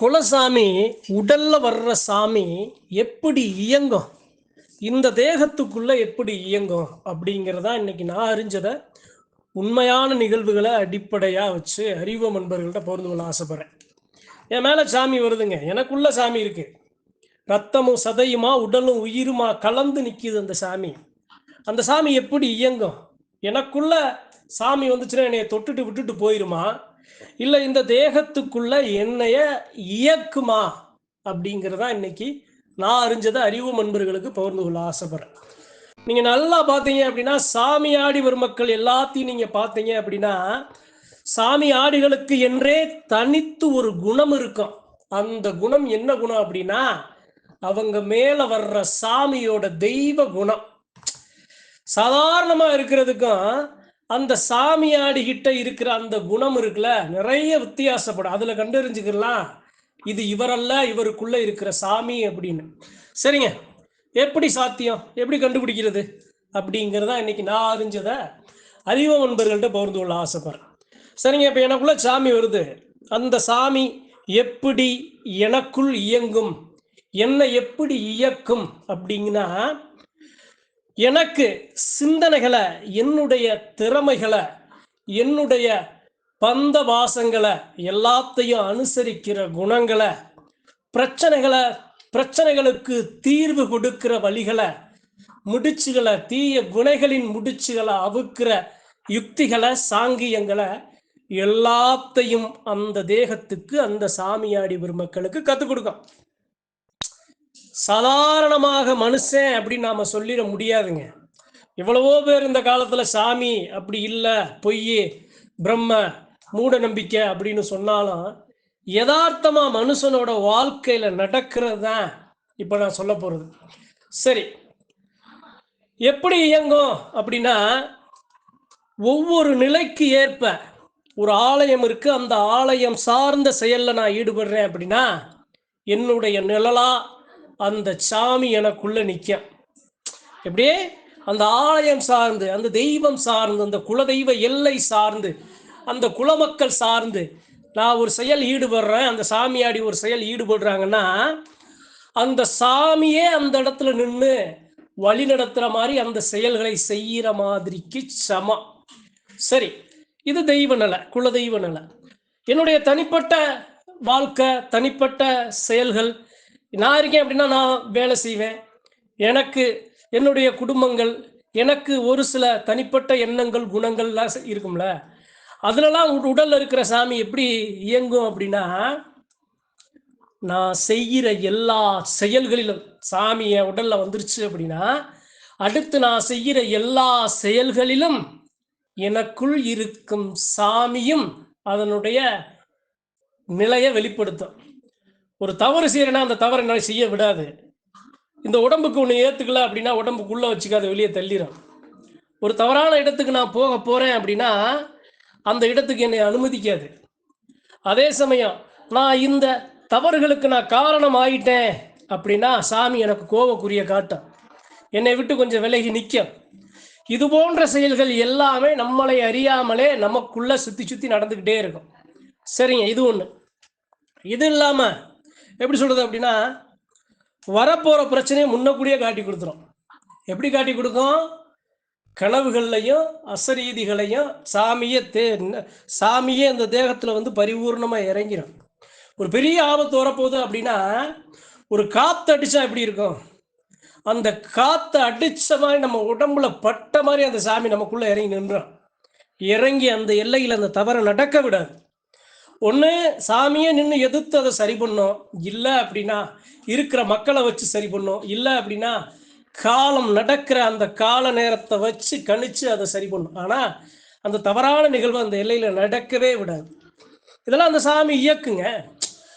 குலசாமி உடல்ல வர்ற சாமி எப்படி இயங்கும்? இந்த தேகத்துக்குள்ள எப்படி இயங்கும்? அப்படிங்கிறதா இன்னைக்கு நான் அறிஞ்சதை உண்மையான நிகழ்வுகளை அடிப்படையாக வச்சு அறிவு நண்பர்கள்ட்ட பகிர்ந்து கொள்ள ஆசைப்படுறேன். என் மேலே சாமி வருதுங்க. எனக்குள்ள சாமி இருக்கு. ரத்தமும் சதையுமா உடலும் உயிருமா கலந்து நிற்கிது அந்த சாமி. அந்த சாமி எப்படி இயங்கும்? எனக்குள்ள சாமி வந்துச்சுன்னா என்னைய தொட்டுட்டு விட்டுட்டு போயிருமா? இல்லை இந்த தேகத்துக்குள்ள என்னைய இயக்குமா? அப்படிங்கிறதா இன்னைக்கு நான் அறிஞ்சதை அறிவு நண்பர்களுக்கு பகிர்ந்து கொள்ள ஆசைப்படுறேன். நீங்க நல்லா பார்த்தீங்க அப்படின்னா சாமி ஆடி வரும் மக்கள் எல்லாத்தையும் நீங்க பார்த்தீங்க அப்படின்னா சாமி ஆடிகளுக்கு என்றே தனித்து ஒரு குணம் இருக்கும். அந்த குணம் என்ன குணம் அப்படின்னா அவங்க மேல வர்ற சாமியோட தெய்வ குணம். சாதாரணமா இருக்கிறதுக்கும் அந்த சாமியாடி கிட்ட இருக்கிற அந்த குணம் இருக்குல்ல நிறைய வித்தியாசப்படும். அதுல கண்டறிஞ்சுக்கலாம். இது இவரல்ல இவருக்குள்ள இருக்கிற சாமி அப்படின்னு. சரிங்க. எப்படி சாத்தியம்? எப்படி கண்டுபிடிக்கிறது? அப்படிங்கிறதா இன்னைக்கு நான் அறிஞ்சத அறிவ நண்பர்கள்ட்ட பகிர்ந்து கொள்ள ஆசைப்படுறேன். சரிங்க இப்போ எனக்குள்ள சாமி வருது. அந்த சாமி எப்படி எனக்குள் இயங்கும்? என்னை எப்படி இயக்கும்? அப்படிங்கன்னா எனக்கு சிந்தனைகளை என்னுடைய திறமைகளை என்னுடைய பந்த வாசங்களை எல்லாத்தையும் அனுசரிக்கிற குணங்களை பிரச்சனைகளை பிரச்சனைகளுக்கு தீர்வு கொடுக்கிற வழிகளை முடிச்சுகளை தீய குணைகளின் முடிச்சுகளை அவுக்கிற யுக்திகளை சாங்கியங்களை எல்லாத்தையும் அந்த தேகத்துக்கு அந்த சாமியாடி பெருமக்களுக்கு கற்றுக் கொடுக்கும். சாதாரணமாக மனுஷன் அப்படின்னு நாம சொல்லிட முடியாதுங்க. எவ்வளவோ பேர் இந்த காலத்துல சாமி அப்படி இல்லை பொய் பிரம்ம மூட நம்பிக்கை அப்படின்னு சொன்னாலும் யதார்த்தமா மனுஷனோட வாழ்க்கையில நடக்கிறது தான் இப்ப நான் சொல்ல போறது. சரி. எப்படி இயங்கும் அப்படின்னா ஒவ்வொரு நிலைக்கு ஏற்ப ஒரு ஆலயம் இருக்கு. அந்த ஆலயம் சார்ந்த செயல்ல நான் ஈடுபடுறேன் அப்படின்னா என்னுடைய நிழலா அந்த சாமி எனக்குள்ள நிற்கும் எப்படியே? அந்த ஆலயம் சார்ந்து அந்த தெய்வம் சார்ந்து அந்த குலதெய்வ எல்லை சார்ந்து அந்த குலமக்கள் சார்ந்து நான் ஒரு செயல் ஈடுபடுறேன் அந்த சாமியாடி ஒரு செயல் ஈடுபடுறாங்கன்னா அந்த சாமியே அந்த இடத்துல நின்று வழி நடத்துகிற மாதிரி அந்த செயல்களை செய்கிற மாதிரிக்கு சமம் சரி இது தெய்வ நிலை குலதெய்வ நிலை. என்னுடைய தனிப்பட்ட வாழ்க்கை தனிப்பட்ட செயல்கள் நான் இருக்கேன் அப்படின்னா நான் வேலை செய்வேன். எனக்கு என்னுடைய குடும்பங்கள் எனக்கு ஒரு சில தனிப்பட்ட எண்ணங்கள் குணங்கள்லாம் இருக்கும்ல. அதுலலாம் உ- உடல்ல இருக்கிற சாமி எப்படி இயங்கும் அப்படின்னா நான் செய்கிற எல்லா செயல்களிலும் சாமி என் உடல்ல வந்துருச்சு அப்படின்னா அடுத்து நான் செய்கிற எல்லா செயல்களிலும் எனக்குள் இருக்கும் சாமியும் அதனுடைய நிலையை வெளிப்படுத்தும். ஒரு தவறு செய்யறேன்னா அந்த தவறை என்ன செய்ய விடாது. இந்த உடம்புக்கு ஒன்று ஏற்றுக்கல அப்படின்னா உடம்புக்குள்ளே வச்சுக்காத வெளியே தள்ளிடும் ஒரு தவறான இடத்துக்கு நான் போக போகிறேன் அப்படின்னா அந்த இடத்துக்கு என்னை அனுமதிக்காது. அதே சமயம் நான் இந்த தவறுகளுக்கு நான் காரணம் ஆயிட்டேன் அப்படின்னா சாமி எனக்கு கோவக்குரிய காட்டும். என்னை விட்டு கொஞ்சம் விலகி நிற்கும் இது போன்ற செயல்கள் எல்லாமே நம்மளை அறியாமலே நமக்குள்ள சுற்றி சுற்றி நடந்துக்கிட்டே இருக்கும். சரிங்க இது ஒன்று இது இல்லாமல் எப்படி சொல்கிறது அப்படின்னா வரப்போகிற பிரச்சனையை முன்னக்கூடியே காட்டி கொடுத்துரும். எப்படி காட்டி கொடுக்கும்? கனவுகள்லையும் அசரீதிகளையும் சாமியே தே சாமியே அந்த தேகத்தில் வந்து பரிபூர்ணமாக இறங்கிடும் ஒரு பெரிய ஆபத்து வரப்போகுது அப்படின்னா ஒரு காற்று அடிச்சா எப்படி இருக்கும்? அந்த காற்று அடிச்ச மாதிரி நம்ம உடம்புல பட்ட மாதிரி அந்த சாமி நமக்குள்ள இறங்கி நின்றோம் இறங்கி அந்த எல்லையில் அந்த தவறை நடக்க விடாது ஒன்று சாமியே நின்று எதிர்த்து அதை சரி பண்ணும். இல்லை அப்படின்னா இருக்கிற மக்களை வச்சு சரி பண்ணும். இல்லை அப்படின்னா காலம் நடக்கிற அந்த கால நேரத்தை வச்சு கணிச்சு அதை சரி பண்ணும். ஆனால் அந்த தவறான நிகழ்வு அந்த எல்லையில் நடக்கவே விடாது. இதெல்லாம் அந்த சாமி இயக்குங்க.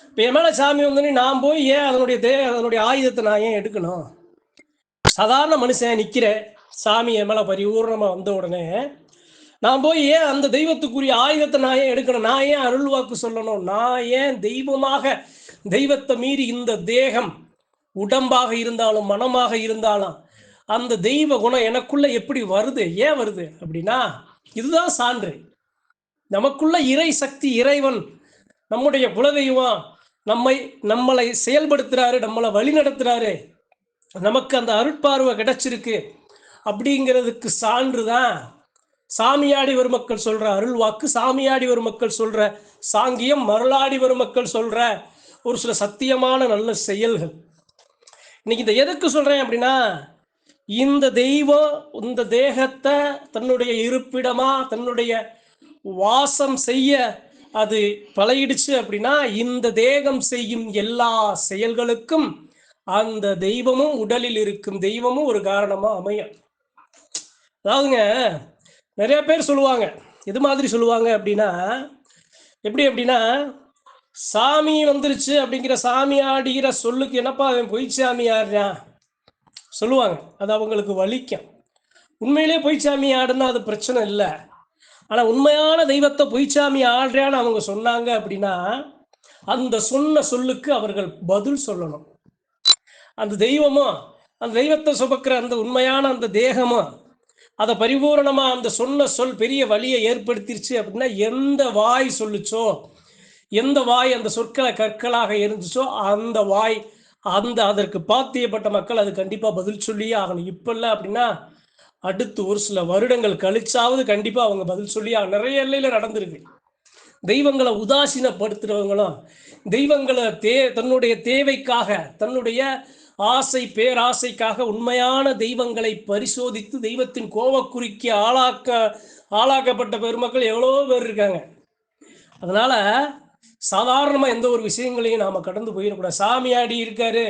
இப்போ என் மேலே சாமி வந்தோடனே நான் போய் ஏன் அதனுடைய தே அதனுடைய ஆயுதத்தை நான் ஏன் எடுக்கணும்? சாதாரண மனுஷன் நிற்கிறேன் சாமி என் மேலே பரிபூர்ணமாக வந்த உடனே நான் போய் ஏன் அந்த தெய்வத்துக்குரிய ஆயுதத்தை நான் ஏன் எடுக்கணும்? நான் ஏன் அருள் வாக்கு சொல்லணும்? நான் ஏன் தெய்வமாக தெய்வத்தை மீறி இந்த தேகம் உடம்பாக இருந்தாலும் மனமாக இருந்தாலும் அந்த தெய்வ குணம் எனக்குள்ள எப்படி வருது? ஏன் வருது? அப்படின்னா இதுதான் சான்று. நமக்குள்ள இறை சக்தி இறைவன் நம்முடைய குலதெய்வம் நம்மை நம்மளை செயல்படுத்துறாரு நம்மளை வழி நடத்துறாரு. நமக்கு அந்த அருட்பார்வை கிடைச்சிருக்கு. அப்படிங்கிறதுக்கு சான்று தான் சாமியாடி வரும் மக்கள் சொல்ற அருள் வாக்கு சாமியாடி வரும் மக்கள் சொல்ற சாங்கியம் மருளாடி வரும் மக்கள் சொல்ற ஒரு சில சத்தியமான நல்ல செயல்கள். இன்னைக்கு இந்த எதுக்கு சொல்றேன் அப்படின்னா இந்த தெய்வம் இந்த தேகத்தை தன்னுடைய இருப்பிடமா தன்னுடைய வாசம் செய்ய அது பழகிடுச்சு அப்படின்னா இந்த தேகம் செய்யும் எல்லா செயல்களுக்கும் அந்த தெய்வமும் உடலில் இருக்கும் தெய்வமும் ஒரு காரணமா அமையும். அதாவதுங்க நிறைய பேர் சொல்லுவாங்க. எது மாதிரி சொல்லுவாங்க அப்படின்னா எப்படி அப்படின்னா சாமி வந்துருச்சு அப்படிங்கிற சாமி ஆடுகிற சொல்லுக்கு என்னப்பா அவன் பொய் சாமி ஆடுறான் சொல்லுவாங்க. அது அவங்களுக்கு வலிக்கும். உண்மையிலே பொய் சாமி ஆடுனா அது பிரச்சனை இல்லை. ஆனால் உண்மையான தெய்வத்தை பொய்ச்சாமி ஆடுறான்னு அவங்க சொன்னாங்க அப்படின்னா அந்த சொன்ன சொல்லுக்கு அவர்கள் பதில் சொல்லணும். அந்த தெய்வமும் அந்த தெய்வத்தை சுமக்கிற அந்த உண்மையான அந்த தேகமும் அதை பரிபூரணமாக அந்த சொன்ன சொல் பெரிய வழியை ஏற்படுத்திருச்சு அப்படின்னா எந்த வாய் சொல்லுச்சோ எந்த வாய் அந்த சொற்களை கற்களாக இருந்துச்சோ அந்த வாய் அந்த அதற்கு பாத்தியப்பட்ட மக்கள் அது கண்டிப்பாக பதில் சொல்லியே ஆகணும். இப்போ இல்லை அப்படின்னா அடுத்து ஒரு சில வருடங்கள் கழிச்சாவது கண்டிப்பாக அவங்க பதில் சொல்லி நிறைய எல்லையில் நடந்திருக்கு. தெய்வங்களை உதாசீனப்படுத்துறவங்களும் தெய்வங்களை தே தன்னுடைய தேவைக்காக தன்னுடைய ஆசை பேராசைக்காக உண்மையான தெய்வங்களை பரிசோதித்து தெய்வத்தின் கோவக்குறிக்கு ஆளாக்க ஆளாக்கப்பட்ட பெருமக்கள் எவ்வளோ பேர் இருக்காங்க. அதனால சாதாரணமாக எந்த ஒரு விஷயங்களையும் நாம் கடந்து போயிடக்கூடாது. சாமியாடி இருக்காரு.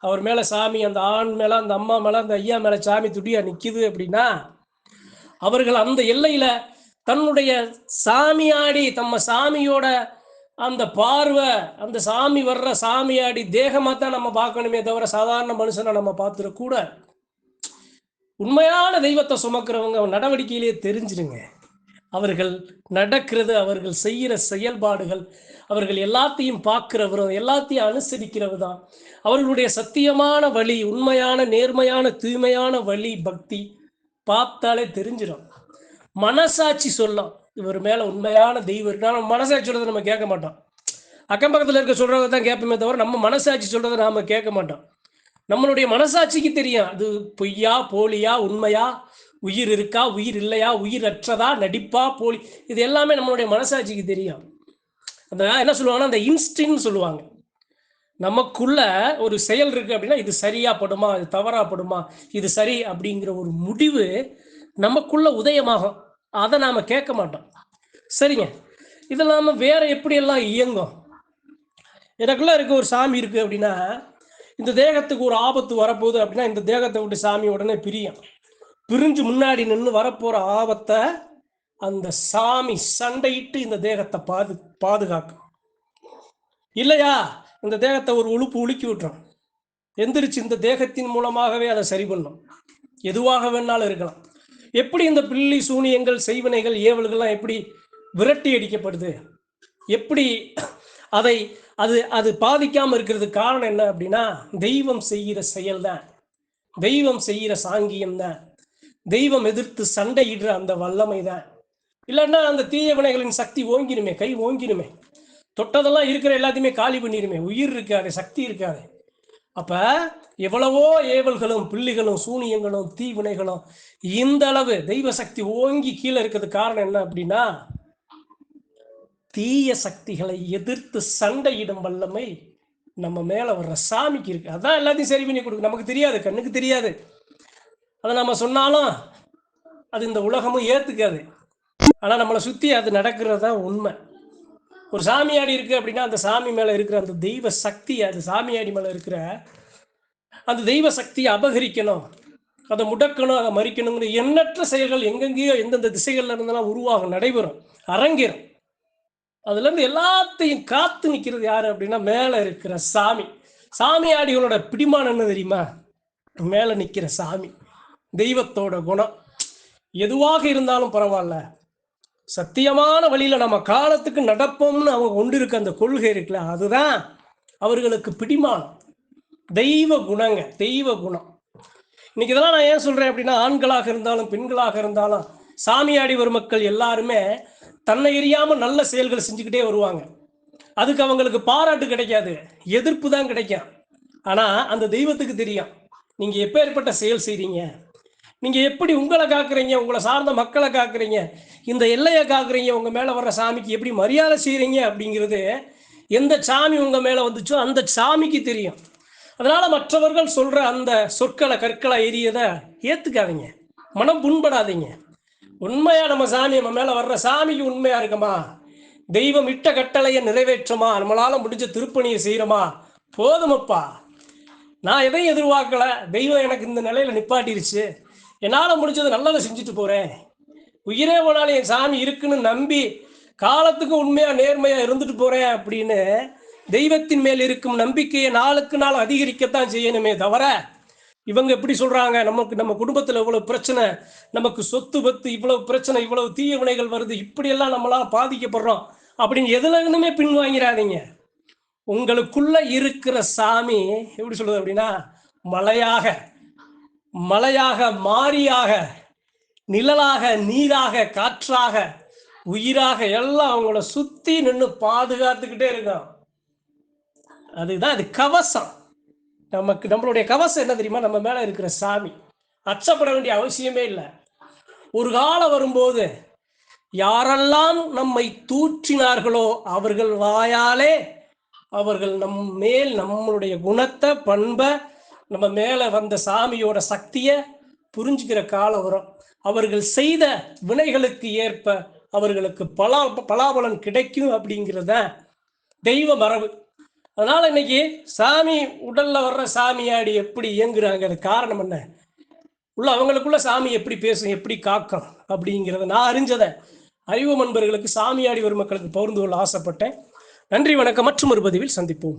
அவர் மேலே சாமி அந்த ஆண் மேலே அந்த அம்மா மேலே அந்த ஐயா மேலே சாமி துடியா நிற்கிது அப்படின்னா அவர்கள் அந்த எல்லையில் தன்னுடைய சாமியாடி தம்ம சாமியோட அந்த பார்வை அந்த சாமி வர்ற சாமியாடி தேகமாக தான் நம்ம பார்க்கணுமே தவிர சாதாரண மனுஷனை நம்ம பார்த்துடக்கூடாது. உண்மையான தெய்வத்தை சுமக்கிறவங்க நடவடிக்கையிலேயே தெரிஞ்சிருங்க. அவர்கள் நடக்கிறது அவர்கள் செய்கிற செயல்பாடுகள் அவர்கள் எல்லாத்தையும் பார்க்கிறவரும் எல்லாத்தையும் அனுசரிக்கிறவர் தான். அவர்களுடைய சத்தியமான வழி உண்மையான நேர்மையான தூய்மையான வழி பக்தி பார்த்தாலே தெரிஞ்சிடும் மனசாட்சி சொல்லும் இவர் மேல உண்மையான தெய்வம் இருக்கு. நம்ம மனசாட்சி சொல்கிறத நம்ம கேட்க மாட்டோம். அக்கம் பக்கத்துல இருக்க சொல்கிறத தான் கேட்போமே தவிர நம்ம மனசாட்சி சொல்றதை நாம கேட்க மாட்டோம். நம்மளுடைய மனசாட்சிக்கு தெரியும். அது பொய்யா போலியா உண்மையா? உயிர் இருக்கா? உயிர் இல்லையா? உயிர் அற்றதா? நடிப்பா? போலி? இது எல்லாமே நம்மளுடைய மனசாட்சிக்கு தெரியும். அந்த என்ன சொல்லுவாங்கன்னா அந்த இன்ஸ்டின்னு சொல்லுவாங்க. நமக்குள்ள ஒரு செயல் இருக்கு அப்படின்னா இது சரியா படுமா? இது தவறா படுமா? இது சரி அப்படிங்கிற ஒரு முடிவு நமக்குள்ள உதயமாகும். அதை நாம கேட்க மாட்டோம். சரிங்க. இது இல்லாமல் வேற எப்படியெல்லாம் இயங்கும்? எனக்குள்ள இருக்க ஒரு சாமி இருக்கு அப்படின்னா இந்த தேகத்துக்கு ஒரு ஆபத்து வரப்போகுது அப்படின்னா இந்த தேகத்தை விட்டு சாமி உடனே பிரியும். பிரிஞ்சு முன்னாடி நின்று வரப்போகிற ஆபத்தை அந்த சாமி சண்டையிட்டு இந்த தேகத்தை பாது பாதுகாக்கும். இல்லையா? இந்த தேகத்தை ஒரு உழுப்பு உலுக்கி விட்டுரும். எந்திரிச்சு இந்த தேகத்தின் மூலமாகவே அதை சரி பண்ணும். எதுவாக வேணாலும் இருக்கலாம். எப்படி இந்த பில்லி சூனியங்கள் செய்வினைகள் ஏவல்கள்லாம் எப்படி விரட்டி அடிக்கப்படுது? எப்படி அதை அது அது பாதிக்காமல் இருக்கிறதுக்கு காரணம் என்ன அப்படின்னா தெய்வம் செய்கிற செயல் தான் தெய்வம் செய்கிற சாங்கியம் தான் தெய்வம் எதிர்த்து சண்டையிடுற அந்த வல்லமை தான் இல்லைன்னா அந்த தீய வினைகளின் சக்தி ஓங்கிருமே கை ஓங்கிருமே தொட்டதெல்லாம் இருக்கிற எல்லாத்தையுமே காலி பண்ணிடுமே. உயிர் இருக்காது சக்தி இருக்காது. அப்ப எவ்வளவோ ஏவல்களும் புள்ளிகளும் சூனியங்களும் தீவினைகளும் இந்த அளவு தெய்வ சக்தி ஓங்கி கீழே இருக்கிறது காரணம் என்ன அப்படின்னா தீய சக்திகளை எதிர்த்து சண்டையிடும் வல்லமை நம்ம மேல வர்ற சாமிக்கு இருக்கு. அதான் எல்லாத்தையும் சரி பண்ணி கொடுக்கு நமக்கு தெரியாது கண்ணுக்கு தெரியாது. அதை நம்ம சொன்னாலும் அது இந்த உலகமும் ஏத்துக்காது. ஆனா நம்மளை சுத்தி அது நடக்கிறது தான் உண்மை. ஒரு சாமியாடி இருக்கு அப்படின்னா அந்த சாமி மேல இருக்கிற அந்த தெய்வ சக்தி அந்த சாமியாடி மேல இருக்கிற அந்த தெய்வ சக்தியை அபகரிக்கணும். அதை முடக்கணும் அதை மறிக்கணுங்கிற எண்ணற்ற செயல்கள் எங்கெங்கேயோ எந்தெந்த திசைகள்ல இருந்தெல்லாம் உருவாகும் நடைபெறும். அரங்கேறும். அதுல இருந்து எல்லாத்தையும் காத்து நிக்கிறது யாரு அப்படின்னா மேலே இருக்கிற சாமி. சாமியாடிகளோட பிடிமானம் என்ன தெரியுமா? மேலே நிற்கிற சாமி. தெய்வத்தோட குணம். எதுவாக இருந்தாலும் பரவாயில்ல. சத்தியமான வழியில் நம்ம காலத்துக்கு நடப்போம்னு அவங்க கொண்டு இருக்க அந்த கொள்கை இருக்குல்ல அதுதான் அவர்களுக்கு பிடிமானம். தெய்வ குணங்க தெய்வ குணம். இன்னைக்கு இதெல்லாம் நான் ஏன் சொல்கிறேன் அப்படின்னா ஆண்களாக இருந்தாலும் பெண்களாக இருந்தாலும் சாமியாடி வரும் மக்கள் எல்லாருமே தன்னை எரியாமல் நல்ல செயல்கள் செஞ்சுக்கிட்டே வருவாங்க. அதுக்கு அவங்களுக்கு பாராட்டு கிடைக்காது எதிர்ப்பு தான் கிடைக்கும். ஆனால் அந்த தெய்வத்துக்கு தெரியும். நீங்கள் எப்பேற்பட்ட செயல் செய்கிறீங்க நீங்கள் எப்படி உங்களை காக்குறீங்க? உங்களை சார்ந்த மக்களை காக்குறீங்க? இந்த எல்லையை காக்குறீங்க? உங்கள் மேலே வர்ற சாமிக்கு எப்படி மரியாதை செய்கிறீங்க அப்படிங்கிறது எந்த சாமி உங்கள் மேலே வந்துச்சோ அந்த சாமிக்கு தெரியும். அதனால் மற்றவர்கள் சொல்கிற அந்த சொற்களை கற்களை எரியதை ஏற்றுக்காதீங்க மனம் புண்படாதீங்க. உண்மையாக நம்ம சாமி நம்ம மேலே வர்ற சாமிக்கு உண்மையாக இருக்குமா? தெய்வம் இட்ட கட்டளையை நிறைவேற்றுமா? நம்மளால் முடிஞ்ச திருப்பணியை செய்கிறோமா போதுமப்பா. நான் எதையும் எதிர்பார்க்கல. தெய்வம் எனக்கு இந்த நிலையில் நிப்பாட்டிருச்சு. என்னால் முடிஞ்சது நல்லதை செஞ்சுட்டு போகிறேன் உயிரே போனாலும் என் சாமி இருக்குன்னு நம்பி காலத்துக்கு உண்மையாக நேர்மையாக இருந்துட்டு போகிறேன் அப்படின்னு தெய்வத்தின் மேல் இருக்கும் நம்பிக்கையை நாளுக்கு நாள் அதிகரிக்கத்தான் செய்யணுமே தவிர இவங்க எப்படி சொல்றாங்க? நமக்கு நம்ம குடும்பத்துல இவ்வளவு பிரச்சனை நமக்கு சொத்து பத்து இவ்வளவு பிரச்சனை இவ்வளவு தீய வினைகள் வருது இப்படியெல்லாம் நம்மளால பாதிக்கப்படுறோம் அப்படின்னு எதுல இருந்துமே பின்வாங்கிறாதீங்க. உங்களுக்குள்ள இருக்கிற சாமி எப்படி சொல்றது அப்படின்னா மலையாக மலையாக மாரியாக நிழலாக நீராக காற்றாக உயிராக எல்லாம் அவங்கள சுத்தி நின்று பாதுகாத்துக்கிட்டே இருக்கான். அதுதான் அது கவசம். நமக்கு நம்மளுடைய கவசம் என்ன தெரியுமா? நம்ம மேல இருக்கிற சாமி. அச்சப்பட வேண்டிய அவசியமே இல்லை. ஒரு காலம் வரும்போது யாரெல்லாம் நம்மை தூற்றினார்களோ அவர்கள் வாயாலே அவர்கள் நம் மேல் நம்மளுடைய குணத்தை பண்பை நம்ம மேலே வந்த சாமியோட சக்தியை புரிஞ்சுக்கிற காலம் வரும். அவர்கள் செய்த வினைகளுக்கு ஏற்ப அவர்களுக்கு பலா பலாபலன் கிடைக்கும் அப்படிங்கிறத தெய்வ மரபு. அதனால இன்னைக்கு சாமி உடல்ல வர்ற சாமியாடி எப்படி இயங்குறாங்க அது காரணம் என்ன? உள்ள அவங்களுக்குள்ள சாமி எப்படி பேசும் எப்படி காக்கும் அப்படிங்கிறத நான் அறிஞ்சதை அறிவு நண்பர்களுக்கு சாமியாடி வரும் மக்களுக்கு பகிர்ந்து கொள்ள ஆசைப்பட்டேன். நன்றி வணக்கம். மற்றும் ஒரு பதிவில் சந்திப்போம்.